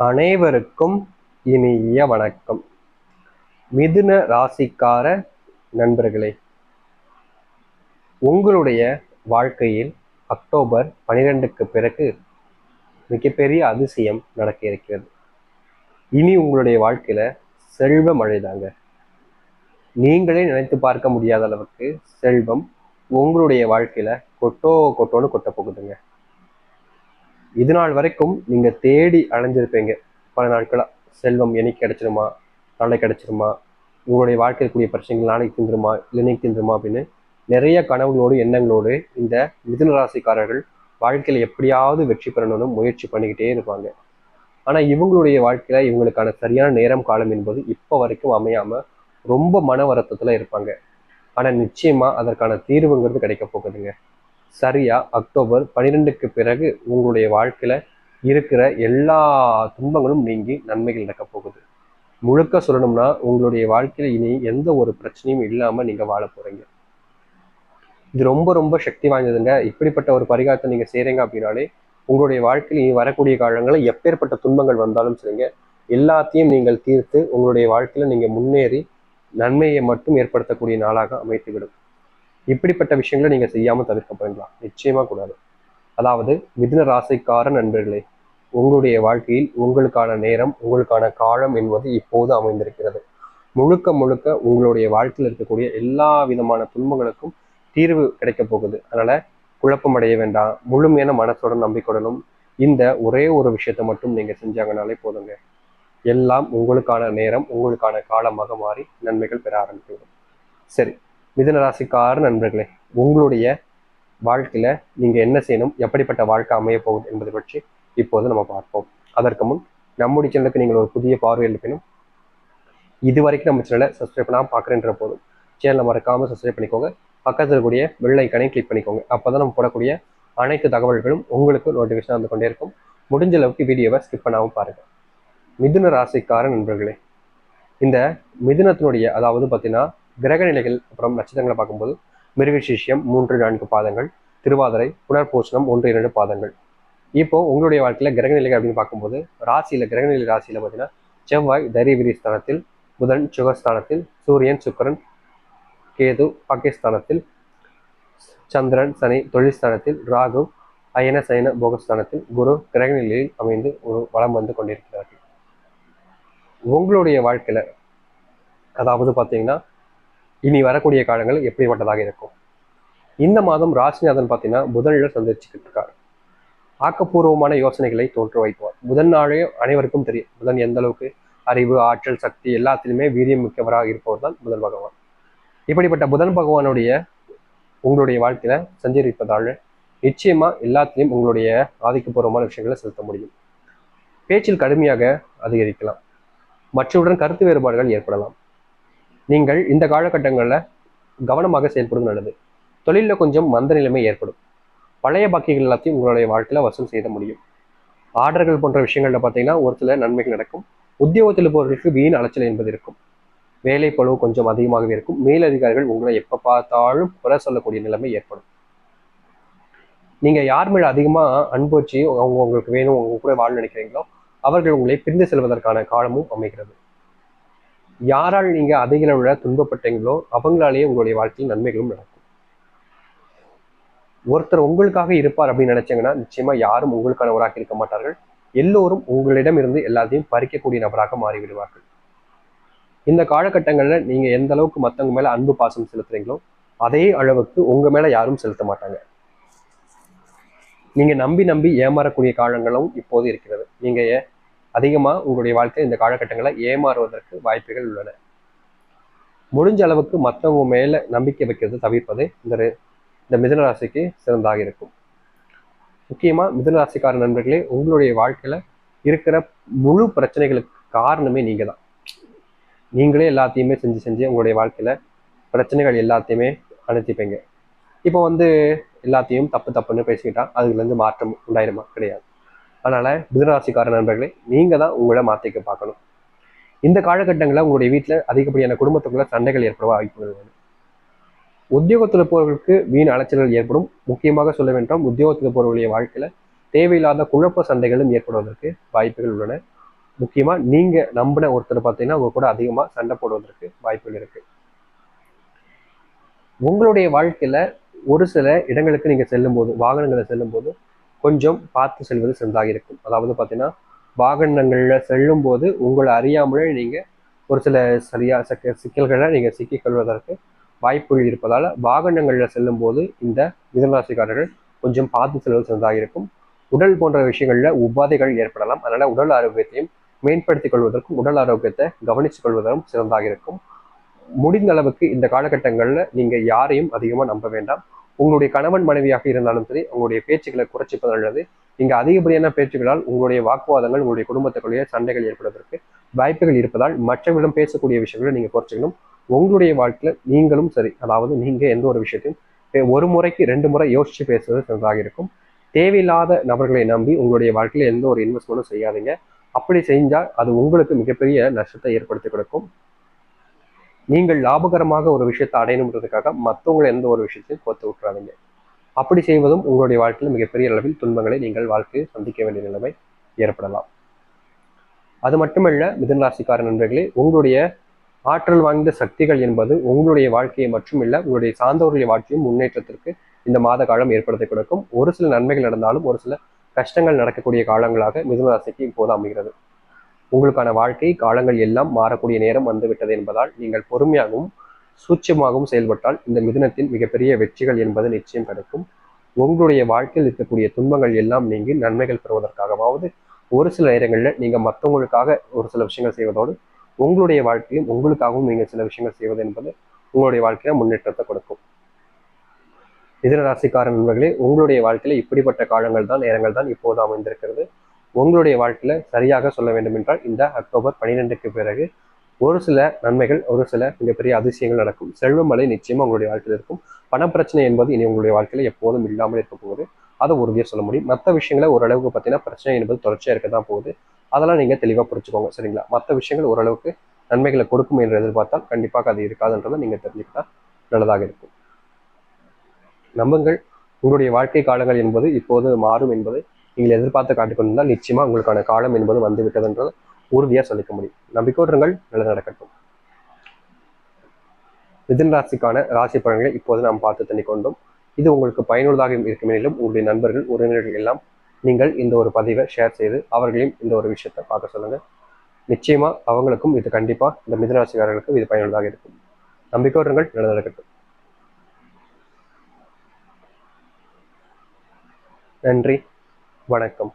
அனைவருக்கும் இனிய வணக்கம். மிதுன ராசிக்கார நண்பர்களே உங்களுடைய வாழ்க்கையில் அக்டோபர் பனிரெண்டுக்கு பிறகு மிகப்பெரிய அதிசயம் நடக்க இருக்கிறது இனி உங்களுடைய வாழ்க்கையில செல்வ மழைதாங்க நீங்களே நினைத்து பார்க்க முடியாத அளவுக்கு செல்வம் உங்களுடைய வாழ்க்கையில கொட்டோ கொட்டோன்னு கொட்ட போகுதுங்க. இது நாள் வரைக்கும் நீங்க தேடி அலைஞ்சிருப்பீங்க. பல நாட்களா செல்வம் என்னைக்கு கிடைச்சிருமா? நாளைக்கு கிடைச்சிருமா? உங்களுடைய வாழ்க்கையில் கூடிய பிரச்சனைகள் நாளைக்கு தின்றுமா இல்லை இன்னைக்கு அப்படின்னு நிறைய கனவுகளோடு எண்ணங்களோடு இந்த மிதுன ராசிக்காரர்கள் வாழ்க்கையில் எப்படியாவது வெற்றி பெறணும்னு முயற்சி பண்ணிக்கிட்டே இருப்பாங்க. ஆனால் இவங்களுடைய வாழ்க்கையில் இவங்களுக்கான சரியான நேரம் காலம் என்பது இப்போ வரைக்கும் அமையாமல் ரொம்ப மன வருத்தத்தில் இருப்பாங்க. ஆனால் நிச்சயமாக அதற்கான தீர்வுங்கிறது கிடைக்க போகுதுங்க. சரியா அக்டோபர் பன்னிரெண்டுக்கு பிறகு உங்களுடைய வாழ்க்கையில இருக்கிற எல்லா துன்பங்களும் நீங்கி நன்மைகள் நடக்க போகுது. முழுக்க சொல்லணும்னா உங்களுடைய வாழ்க்கையில இனி எந்த ஒரு பிரச்சனையும் இல்லாம நீங்க வாழ போறீங்க. இது ரொம்ப ரொம்ப சக்தி வாய்ந்ததுங்க. இப்படிப்பட்ட ஒரு பரிகாரத்தை நீங்க செய்றீங்க அப்படின்னாலே உங்களுடைய வாழ்க்கையில் இனி வரக்கூடிய காலங்களில் எப்பேற்பட்ட துன்பங்கள் வந்தாலும் சரிங்க எல்லாத்தையும் நீங்கள் தீர்த்து உங்களுடைய வாழ்க்கையில நீங்க முன்னேறி நன்மையை மட்டும் ஏற்படுத்தக்கூடிய நாளாக அமைத்துவிடும். இப்படிப்பட்ட விஷயங்களை நீங்கள் செய்யாமல் தவிர்க்க போறீங்களா? நிச்சயமாக கூடாது. அதாவது மிதுன ராசிக்கார நண்பர்களே உங்களுடைய வாழ்க்கையில் உங்களுக்கான நேரம் உங்களுக்கான காலம் என்பது இப்போது அமைந்திருக்கிறது. முழுக்க முழுக்க உங்களுடைய வாழ்க்கையில் இருக்கக்கூடிய எல்லா விதமான துன்பங்களுக்கும் தீர்வு கிடைக்க போகுது. அதனால குழப்பம் அடைய வேண்டாம். முழுமையான மனசோட நம்பிக்கையுடனும் இந்த ஒரே ஒரு விஷயத்தை மட்டும் நீங்க செஞ்சாங்கனாலே போதுங்க. எல்லாம் உங்களுக்கான நேரம் உங்களுக்கான காலமாக மாறி நன்மைகள் பெற ஆரம்பித்துவிடும் சரி மிதுன ராசிக்கார நண்பர்களே உங்களுடைய வாழ்க்கையில நீங்க என்ன செய்யணும் எப்படிப்பட்ட வாழ்க்கை அமைய போகுது என்பதை பற்றி இப்போது நம்ம பார்ப்போம். அதற்கு முன் நம்முடைய சேனலுக்கு நீங்கள் ஒரு புதிய பார்வை இருப்பினும் இது வரைக்கும் நம்ம சேனலை சப்ஸ்கிரைப் பண்ணாமல் பார்க்குறேன்ற போதும் சேனலை மறக்காம சப்ஸ்கிரைப் பண்ணிக்கோங்க. பக்கத்தில் இருக்கக்கூடிய பெல் கிளிக் பண்ணிக்கோங்க. அப்பதான் நம்ம போடக்கூடிய அனைத்து தகவல்களும் உங்களுக்கு நோட்டிஃபிகேஷன் வந்து கொண்டே இருக்கும். முடிஞ்ச அளவுக்கு வீடியோவை ஸ்கிப் பண்ணாமல் பாருங்க. மிதுன ராசிக்கார நண்பர்களே இந்த மிதுனத்தினுடைய அதாவது பார்த்தீங்கன்னா கிரக நிலைகள் அப்புறம் நட்சத்திரங்களை பார்க்கும்போது மிருகசீஷ்யம் மூன்று நான்கு பாதங்கள் திருவாதிரை புனர்பூசணம் ஒன்று இரண்டு பாதங்கள். இப்போ உங்களுடைய வாழ்க்கையில் கிரக நிலைகள் அப்படின்னு பார்க்கும்போது ராசியில் கிரகநிலை ராசியில் பார்த்தீங்கன்னா செவ்வாய் தைரியவிரி ஸ்தானத்தில் புதன் சுகஸ்தானத்தில் சூரியன் சுக்கரன் கேது பாகிஸ்தானத்தில் சந்திரன் சனி தொழில்ஸ்தானத்தில் ராகு அயன சயன போகஸ்தானத்தில் குரு கிரகநிலையில் அமைந்து ஒரு வளம் வந்து கொண்டிருக்கிறார்கள். உங்களுடைய வாழ்க்கையில் அதாவது பார்த்தீங்கன்னா இனி வரக்கூடிய காலங்கள் எப்படிப்பட்டதாக இருக்கும்? இந்த மாதம் ராசிநாதன் பார்த்தீங்கன்னா புதனில் சந்திச்சுக்கிட்டு இருக்கார். ஆக்கப்பூர்வமான யோசனைகளை தோற்று வைப்பார். புதன் நாளே அனைவருக்கும் தெரியும். புதன் எந்த அளவுக்கு அறிவு ஆற்றல் சக்தி எல்லாத்திலுமே வீரியம் மிக்கவராக இருப்பவர் தான் புதன் பகவான். இப்படிப்பட்ட புதன் பகவானுடைய உங்களுடைய வாழ்க்கையில சஞ்சரிப்பதால் நிச்சயமா எல்லாத்திலையும் உங்களுடைய ஆதிக்கப்பூர்வமான விஷயங்களை செலுத்த முடியும். பேச்சில் கடுமையாக அதிகரிக்கலாம். மற்றவுடன் கருத்து வேறுபாடுகள் ஏற்படலாம். நீங்கள் இந்த காலகட்டங்களில் கவனமாக செயல்படுவது நல்லது. தொழிலில் கொஞ்சம் மந்த நிலைமை ஏற்படும். பழைய பாக்கிகள் எல்லாத்தையும் உங்களுடைய வாழ்க்கையில் வசூல் செய்த முடியும். ஆர்டர்கள் போன்ற விஷயங்களில் பார்த்தீங்கன்னா ஒரு சில நன்மைகள் நடக்கும். உத்தியோகத்தில் போவதற்கு வீண் அலைச்சல் என்பது இருக்கும். வேலை பழுவு கொஞ்சம் அதிகமாகவே இருக்கும். மேலதிகாரிகள் உங்களை எப்போ பார்த்தாலும் குறை சொல்லக்கூடிய நிலைமை ஏற்படும். நீங்கள் யார் மேலே அதிகமாக அன்பு வச்சு அவங்க உங்களுக்கு வேணும் உங்க கூட வாழ நினைக்கிறீங்களோ அவர்கள் உங்களை பிரிந்து செல்வதற்கான காலமும் அமைகிறது. யாரால் நீங்க அதிக அளவில் துன்பப்பட்டீங்களோ அவங்களாலேயே உங்களுடைய வாழ்க்கையில் நன்மைகளும் நடக்கும். ஒருத்தர் உங்களுக்காக இருப்பார் அப்படின்னு நினைச்சீங்கன்னா நிச்சயமா யாரும் உங்களுக்கானவராக இருக்க மாட்டார்கள். எல்லோரும் உங்களிடம் இருந்து எல்லாத்தையும் பறிக்கக்கூடிய நபராக மாறிவிடுவார்கள். இந்த காலகட்டங்களில் நீங்க எந்த அளவுக்கு மற்றவங்க மேல அன்பு பாசம் செலுத்துறீங்களோ அதே அளவுக்கு உங்க மேல யாரும் செலுத்த மாட்டாங்க. நீங்க நம்பி நம்பி ஏமாறக்கூடிய காலங்களும் இப்போது இருக்கிறது. நீங்கள் அதிகமாக உங்களுடைய வாழ்க்கையில் இந்த காலகட்டங்களில் ஏமாறுவதற்கு வாய்ப்புகள் உள்ளன. முடிஞ்ச அளவுக்கு மற்றவங்க மேலே நம்பிக்கை வைக்கிறது தவிர்ப்பது இந்த இந்த மிதனராசிக்கு சிறந்தாக இருக்கும். முக்கியமாக மிதனராசிக்கார நண்பர்களே உங்களுடைய வாழ்க்கையில் இருக்கிற முழு பிரச்சனைகளுக்கு காரணமே நீங்கள் தான் நீங்களே எல்லாத்தையுமே செஞ்சு செஞ்சு உங்களுடைய வாழ்க்கையில் பிரச்சனைகள் எல்லாத்தையுமே அனுப்பிப்பீங்க இப்போ வந்து எல்லாத்தையும் தப்பு தப்புன்னு பேசிக்கிட்டா அதுலேருந்து மாற்றம் உண்டாயிருமா கிடையாது. அதனால் மிதனராசிக்கார நண்பர்களே நீங்கள் தான் உங்களை மாத்திக்க பார்க்கணும். இந்த காலகட்டங்களில் உங்களுடைய வீட்டில் அதிகப்படியான குடும்பத்துக்குள்ள சண்டைகள் ஏற்பட வாய்ப்புகள் உண்டு. உத்தியோகத்தில் போறவர்களுக்கு வீண் அலைச்சல்கள் ஏற்படும். முக்கியமாக சொல்ல வேண்டும் உத்தியோகத்தில் போறவர்களுடைய வாழ்க்கையில் தேவையில்லாத குழப்ப சண்டைகளும் ஏற்படுவதற்கு வாய்ப்புகள் உள்ளன. முக்கியமாக நீங்கள் நம்பின ஒருத்தர் பார்த்தீங்கன்னா உங்க கூட அதிகமாக சண்டை போடுவதற்கு வாய்ப்புகள் இருக்குது உங்களுடைய வாழ்க்கையில் ஒரு சில இடங்களுக்கு நீங்கள் செல்லும்போது வாகனங்களை செல்லும்போது கொஞ்சம் பார்த்து செல்வது சிறந்தாக இருக்கும். அதாவது பார்த்தீங்கன்னா வாகனங்கள்ல செல்லும் போது உங்களை அறியாமலே நீங்க ஒரு சில சரியா சிக்க சிக்கல்களை நீங்க சிக்கிக் கொள்வதற்கு வாய்ப்புகள் இருப்பதால் வாகனங்களில் செல்லும் போது இந்த மிதனராசிக்காரர்கள் கொஞ்சம் பார்த்து செல்வது சிறந்தாக இருக்கும். உடல் போன்ற விஷயங்கள்ல உபாதைகள் ஏற்படலாம். அதனால உடல் ஆரோக்கியத்தையும் மேம்படுத்திக் கொள்வதற்கும் உடல் ஆரோக்கியத்தை கவனித்துக் கொள்வதற்கும் சிறந்தாக இருக்கும். முடிந்த அளவுக்கு இந்த காலகட்டங்களில் நீங்க யாரையும் அதிகமாக நம்ப வேண்டாம். உங்களுடைய கணவன் மனைவியாக இருந்தாலும் சரி உங்களுடைய பேச்சுக்களை குறைச்சிப்பது நல்லது இங்கே அதிகப்படியான பேச்சுகளால் உங்களுடைய வாக்குவாதங்கள் உங்களுடைய குடும்பத்துக்குள்ளேயே சண்டைகள் ஏற்படுவதற்கு வாய்ப்புகள் இருப்பதால் மற்றவர்களிடம் பேசக்கூடிய விஷயங்களை நீங்க குறைச்சிக்கணும். உங்களுடைய வாழ்க்கையில நீங்களும் சரி அதாவது நீங்க எந்த ஒரு விஷயத்தையும் ஒரு முறைக்கு ரெண்டு முறை யோசிச்சு பேசுவது சிறந்ததாக இருக்கும். தேவையில்லாத நபர்களை நம்பி உங்களுடைய வாழ்க்கையில எந்த ஒரு இன்வெஸ்ட்மெண்ட்டும் செய்யாதீங்க. அப்படி செஞ்சால் அது உங்களுக்கு மிகப்பெரிய நஷ்டத்தை ஏற்படுத்தி கொடுக்கும். நீங்கள் லாபகரமாக ஒரு விஷயத்தை அடையணுன்றதுக்காக மற்றவங்களை எந்த ஒரு விஷயத்தையும் கோத்து விட்டுறாதீங்க. அப்படி செய்வதும் உங்களுடைய வாழ்க்கையில் மிகப்பெரிய அளவில் துன்பங்களை நீங்கள் வாழ்க்கையை சந்திக்க வேண்டிய நிலைமை ஏற்படலாம். அது மட்டுமல்ல மிதனராசிக்கார நண்பர்களே உங்களுடைய ஆற்றல் வாய்ந்த சக்திகள் என்பது உங்களுடைய வாழ்க்கையை மட்டுமில்ல உங்களுடைய சார்ந்தவர்களுடைய வாழ்க்கையும் முன்னேற்றத்திற்கு இந்த மாத காலம் ஏற்படுத்தி கொடுக்கும். ஒரு சில நன்மைகள் நடந்தாலும் ஒரு சில கஷ்டங்கள் நடக்கக்கூடிய காலங்களாக மிதுன ராசிக்கு இப்போது அமைகிறது. உங்களுக்கான வாழ்க்கை காலங்கள் எல்லாம் மாறக்கூடிய நேரம் வந்துவிட்டது என்பதால் நீங்கள் பொறுமையாகவும் சூட்சமாகவும் செயல்பட்டால் இந்த மிதுனத்தின் மிகப்பெரிய வெற்றிகள் என்பது நிச்சயம் கிடைக்கும். உங்களுடைய வாழ்க்கையில் இருக்கக்கூடிய துன்பங்கள் எல்லாம் நீங்கி நன்மைகள் பெறுவதற்காகவாவது ஒரு சில நேரங்களில் நீங்கள் மற்றவங்களுக்காக ஒரு சில விஷயங்கள் செய்வதோடு உங்களுடைய வாழ்க்கையும் உங்களுக்காகவும் நீங்கள் சில விஷயங்கள் செய்வது என்பது உங்களுடைய வாழ்க்கையில முன்னேற்றத்தை கொடுக்கும். மிதுன ராசிக்கார நண்பர்களே உங்களுடைய வாழ்க்கையில இப்படிப்பட்ட காலங்கள் தான் நேரங்கள் தான் இப்போது அமைந்திருக்கிறது. உங்களுடைய வாழ்க்கையில் சரியாக சொல்ல வேண்டும் என்றால் இந்த அக்டோபர் பன்னிரெண்டுக்கு பிறகு ஒரு சில நன்மைகள் ஒரு சில மிகப்பெரிய அதிசயங்கள் நடக்கும். செல்வமலை நிச்சயமாக உங்களுடைய வாழ்க்கையில் இருக்கும். பணப்பிரச்சனை என்பது இனி உங்களுடைய வாழ்க்கையில் எப்போதும் இல்லாமல் இருக்க போகுது. அதை உறுதியாக சொல்ல முடியும். மற்ற விஷயங்களை ஓரளவுக்கு பார்த்தீங்கன்னா பிரச்சனை என்பது தொடர்ச்சியாக இருக்க தான் போகுது. அதெல்லாம் நீங்கள் தெளிவாக புரிச்சுக்கோங்க சரிங்களா? மற்ற விஷயங்கள் ஓரளவுக்கு நன்மைகளை கொடுக்கும் என்று எதிர்பார்த்தால் கண்டிப்பாக அது இருக்காதுன்றதை நீங்கள் தெரிஞ்சுக்கிட்டால் நல்லதாக இருக்கும். நம்புங்கள். உங்களுடைய வாழ்க்கை காலங்கள் என்பது இப்போது மாறும் என்பதை நீங்கள் எதிர்பார்த்து காட்டிக்கொண்டிருந்தால் நிச்சயமா உங்களுக்கான காலம் என்பது வந்து விட்டதுன்றதை உறுதியாக சொல்லிக்க முடியும். நம்பிக்கோட்டுங்கள் நல்லது நடக்கட்டும். மிதன் ராசிக்கான ராசி பலன்களை இப்போது நாம் பார்த்து தண்ணி கொண்டோம். இது உங்களுக்கு பயனுள்ளதாக இருக்கும் எனிலும் உங்களுடைய நண்பர்கள் உறவினர்கள் எல்லாம் நீங்கள் இந்த ஒரு பதிவை ஷேர் செய்து அவர்களையும் இந்த ஒரு விஷயத்தை பார்க்க சொல்லுங்கள் நிச்சயமா அவங்களுக்கும் இது கண்டிப்பாக இந்த மிதனராசிக்காரர்களுக்கும் இது பயனுள்ளதாக இருக்கும். நம்பிக்கையுங்கள் நல்லது நடக்கட்டும். நன்றி. வணக்கம்.